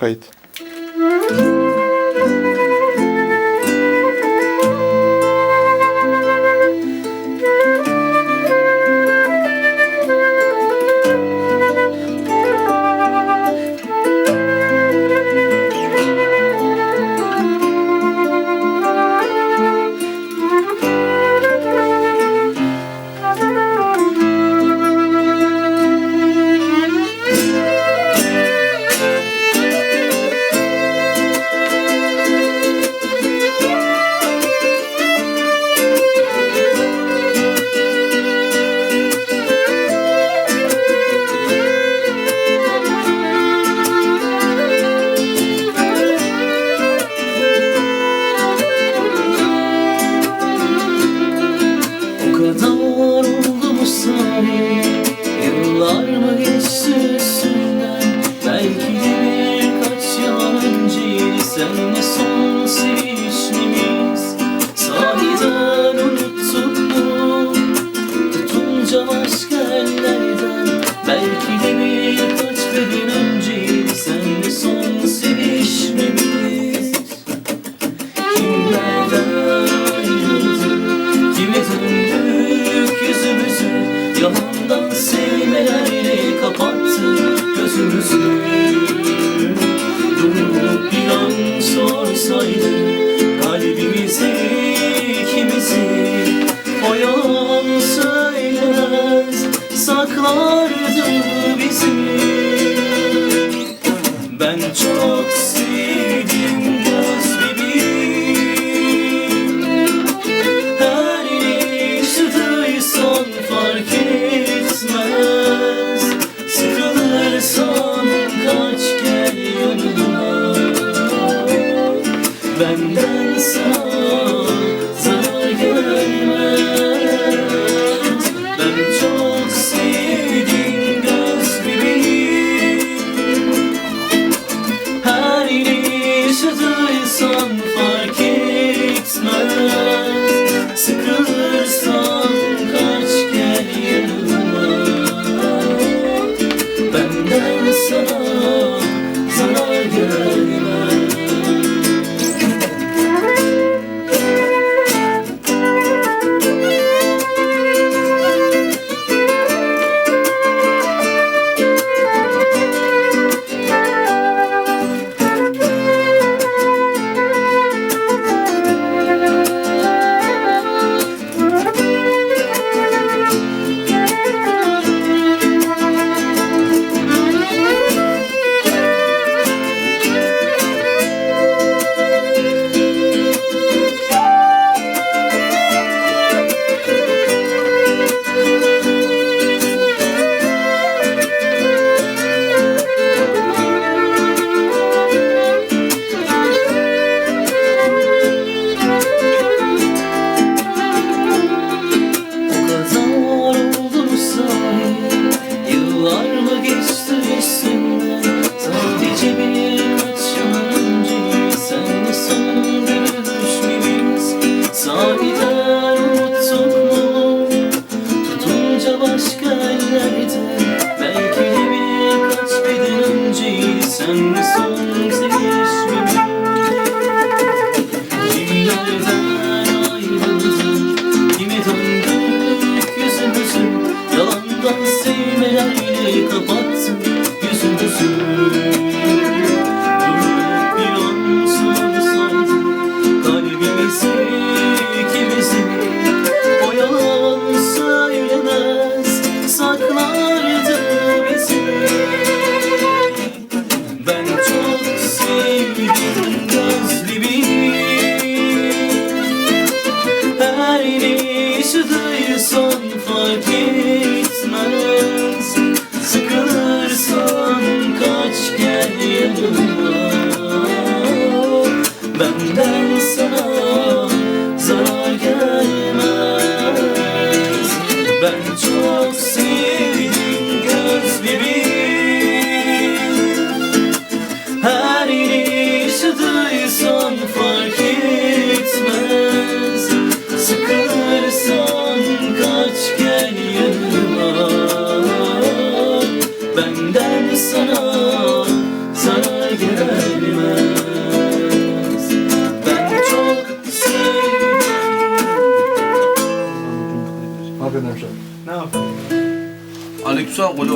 Kayıt. gözümüzü Durup inan sorsaydı Kalbimizi ikimizi O Saklardı bizi. Ben çok Sen de son sevişmemi Kimlerden ayrıldın? Kime döndük yüzümüzün? Yalandan sevmelerle kapat hep gitmez. Sıkılırsan kaç gel yanıma Benden 보조